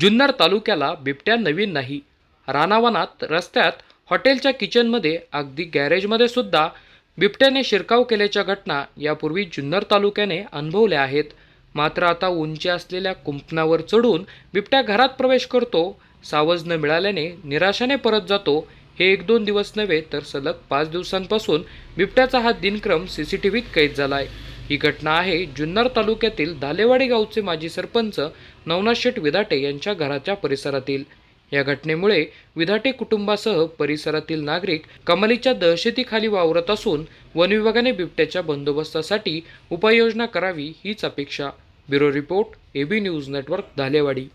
जुन्नर तालुक्याला बिबट्या नवीन नाही. रानावनात रस्त्यात हॉटेलच्या किचनमध्ये अगदी गॅरेजमध्ये सुद्धा बिबट्याने शिरकाव केल्याच्या घटना यापूर्वी जुन्नर तालुक्याने अनुभवल्या आहेत. मात्र आता उंची असलेल्या कुंपणावर चढून बिबट्या घरात प्रवेश करतो सावज न मिळाल्याने निराशाने परत जातो. हे एक दोन दिवस नव्हे तर सलग पाच दिवसांपासून बिबट्याचा हा दिनक्रम सी सी टी व्हीत कैद झाला आहे ही घटना आहे. जुन्नर तालुक्यातील धालेवाडी गावचे माजी सरपंच नवनाथ शेठ विधाटे यांच्या घराच्या परिसरातील. या घटनेमुळे विधाटे कुटुंबासह परिसरातील नागरिक कमालीच्या दहशतीखाली वावरत असून वनविभागाने बिबट्याच्या बंदोबस्तासाठी उपाययोजना करावी हीच अपेक्षा. Bureau report AB news network Dhalewadi